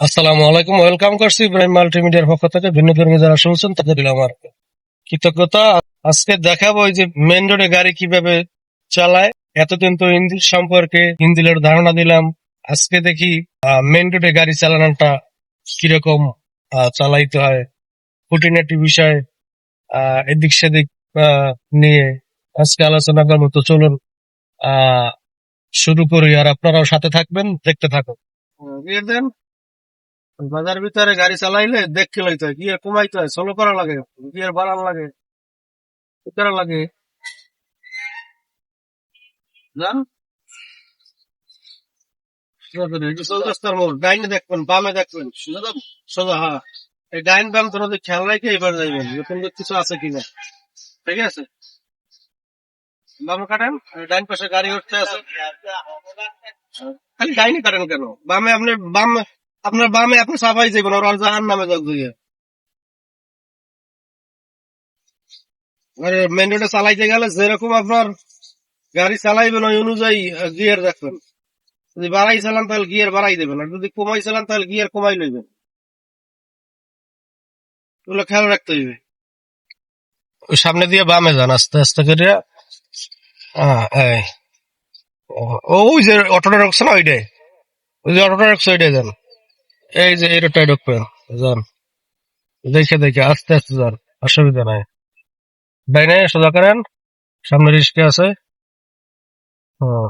আসসালামু আলাইকুম। ওয়েলকাম করছি ইব্রাহিম মাল্টিমিডিয়ার পক্ষ থেকে। ভিন্ন ধর্মী যারা শুনছেন, তাদের দিলাম আমার কৃতজ্ঞতা। আজকে দেখাবো যে মেন রোডে গাড়ি কীভাবে চালায়। এতদিন তো হিন্দি সম্পর্কে হিন্দির ধারণা দিলাম। আজকে দেখি মেন রোডে গাড়ি চালানোটা কীরকম চালাইতে হয়। খুঁটিনাটি বিষয় এদিক সেদিক নিয়ে আজকে আলোচনা করব। তো চলুন শুরু করি। আর আপনারাও সাথে থাকবেন, দেখতে থাকুন। দেন। বাজার ভিতরে গাড়ি চালাইলে দেখতে লইতে হয় গিয়ার কমাইতে হয় স্লো করা লাগে গিয়ার বাড়ান লাগে, কি করা লাগে? দেখবেন, বামে দেখবেন হ্যাঁ। এই ডাইন বাম খেয়াল এবার যাইবেন কিছু আছে ঠিক আছে? কাটেন ডাইন পাশে গাড়ি আছে। খালি ডাইনে কাটেন কেন? বামে আপনি বাম আপনার বামে আপনি সাফাই যাবেন আর জাহান নামে যাক দিয়ে। আর মেন রোডে চালাইতে গেলে যেরকম আপনার গাড়ি চালাইবেন, ওই অনুযায়ী গিয়ার রাখবেন যদি বাড়াই চালান, তাহলে গিয়ার বাড়াই দেবেন, আর যদি কমাই চালান, তাহলে গিয়ার কমাই লইবেন। ওগুলো খেয়াল রাখতে হইবে। সামনে দিয়ে বামে যান, আস্তে আস্তে করে ওই যে অটোটা রাখছে না, ওইটাই। ওই যে অটোটা রাখছে, ওইটাই যান। এই যে এই রোডটাই ঢুকবেন যান দেখে দেখে আস্তে আস্তে যান অসুবিধা নাই। ডাইনে সোজা করেন সামনে রিস্কে আছে। হুম।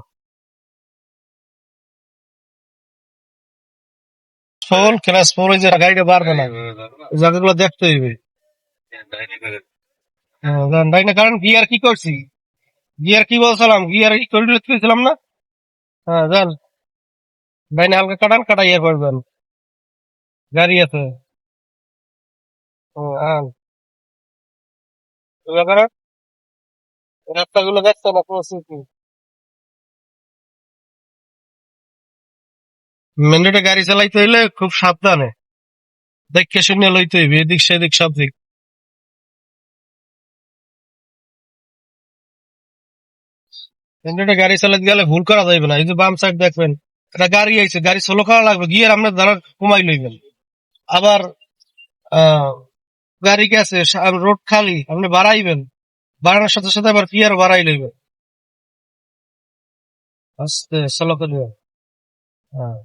ফুল ক্লাস ফুল যে গাড়িটা বাড়বে না জায়গাগুলো দেখতে হইবে। হ্যাঁ, ডাইনে কারণ গিয়ার কি করছি? গিয়ার কি বলছিলাম? গিয়ার কি করে লিখতেছিলাম না? হ্যাঁ যান ডাইনে হালকা কাটান কাটাইয়া পড়বেন গাড়ি আছে। রাস্তাগুলো দেখছে না পরিস্থিতি মেন রোডে গাড়ি চালাইতে হইলে খুব সাবধানে। দেখে শুনে লইতে হইবে, এদিক সেদিক সব দিক। মেন গাড়ি চালাতে গেলে ভুল করা যাইবে না। এই যে বাম সাইড দেখবেন এটা গাড়ি আইছে, গাড়ি স্লো করা লাগবে, গিয়ে আপনার দ্বারা কমাই লইবেন। আবার গাড়ি গেছে রোড খালি আপনি বাড়াইবেন। বাড়ানোর সাথে সাথে আবার গিয়ার বাড়াই লইবেন। আস্তে স্লো করে হ্যাঁ।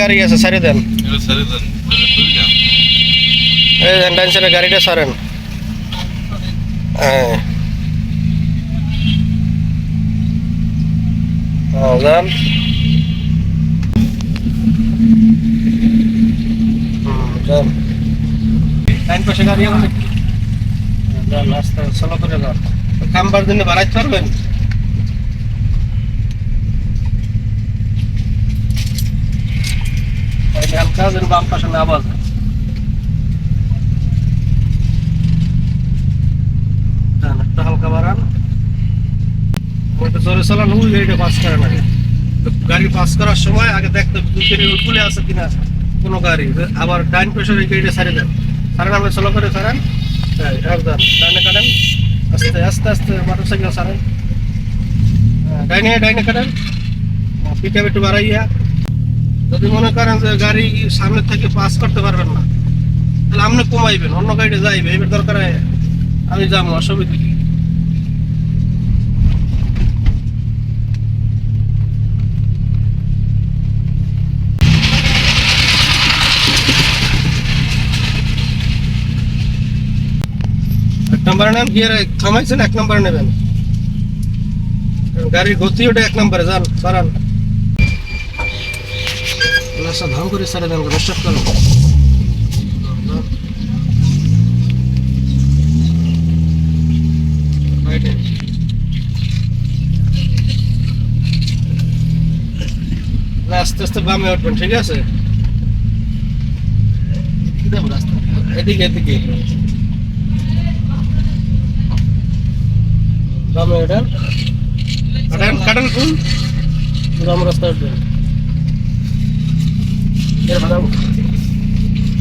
গাড়ি আছে সারি দেন। এই দেন ডাইন গাড়িটা সারেন হ্যাঁ। হ্যাঁ, হুম, পাশে গাড়ি বাড়াইতে পারবেন? না হালকা বাড়ান। ওটা জোরে গাড়িটা পাস গাড়ি পাস করার সময় আগে দেখতে দুই গাড়ি আছে কিনা। কোনো গাড়ি আবার ডাইন এই গাড়িটা ছাড়ে দেন। ছাড়েন আপনি চলো করে এবার যান ডাইনে কাটেন। আস্তে আস্তে আস্তে মোটর সাইকেল ছাড়েন হ্যাঁ, ডাইনে ডাইনে কাটেন। পিকআপ একটু বাড়াইয়া। যদি মনে করেন যে গাড়ি সামনে থেকে পাস করতে পারবেন না তাহলে আপনি কমাইবেন অন্য গাড়িতে যাইবে। এবার দরকার আমি যাব অসুবিধা কি? নম্বরে নেন গিয়ে থামাইছেন, এক নম্বরে নেবেন। গাড়ির গতি ওটা এক নম্বরে, যান বাড়ান রাস্তা ধাম করে সারে দেন রস্টাপ করো। আস্তে আস্তে বামে উঠবেন, ঠিক আছে? এদিকে এদিকে। কাটান রাস্তা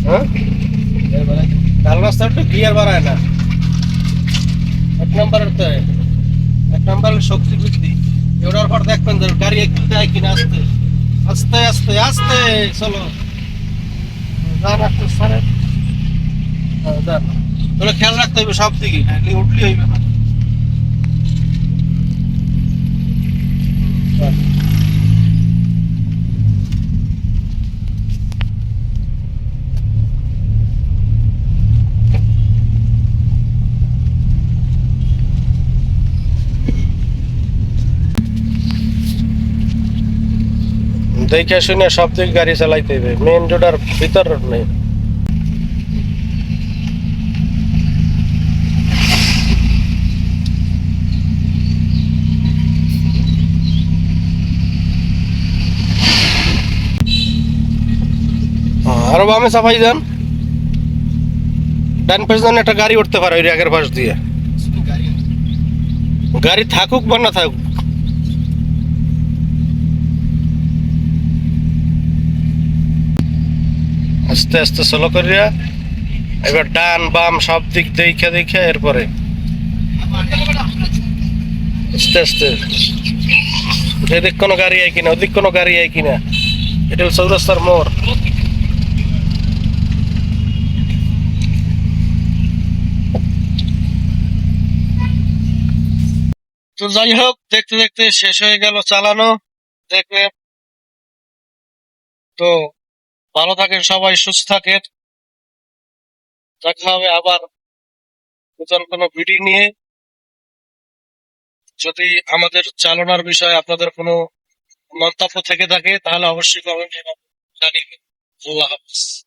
হ্যাঁ? ডাল রাস্তা একটু গিয়ার বাড়ায় না? এক নম্বর উঠতে হয় এক নম্বর শক্তি বৃদ্ধি। এটার পর দেখবেন গাড়ি একটু দেয় কিনা আসতে। আস্তে আস্তে আস্তে চলো। সরেন। হ্যাঁ, খেয়াল রাখতে হবে সব দিকে। নাহলে উঠলি হইবে না। দেখে শুনে সব দিকে গাড়ি চালাইতে হবে মেন রোডার ভিতর রোড নেই। আরও বামে সাফাই যান। ডান পাশ একটা গাড়ি উঠতে পারে ওই আগের পাশ দিয়ে। গাড়ি থাকুক বা না থাকুক আস্তে আস্তে চলো করিয়া এবার ডান, বাম সব দিক দেখে দেখে এরপরে। আস্তে আস্তে। এদিক কোনো গাড়ি আয় কিনা, ওদিক কোনো গাড়ি আয় কিনা। এটা হল চৌরাস্তার মোড়। তো যাই হোক, দেখতে দেখতে শেষ হয়ে গেল চালানো। দেখবে তো ভালো থাকেন সবাই, সুস্থ থাকেন। দেখা হবে আবার নতুন কোনো ভিডিও নিয়ে। যদি আমাদের চালনার বিষয়ে আপনাদের কোনো মন্তব্য থেকে থাকে, তাহলে অবশ্যই কমেন্ট জানিয়ে আল্লাহ হাফিজ।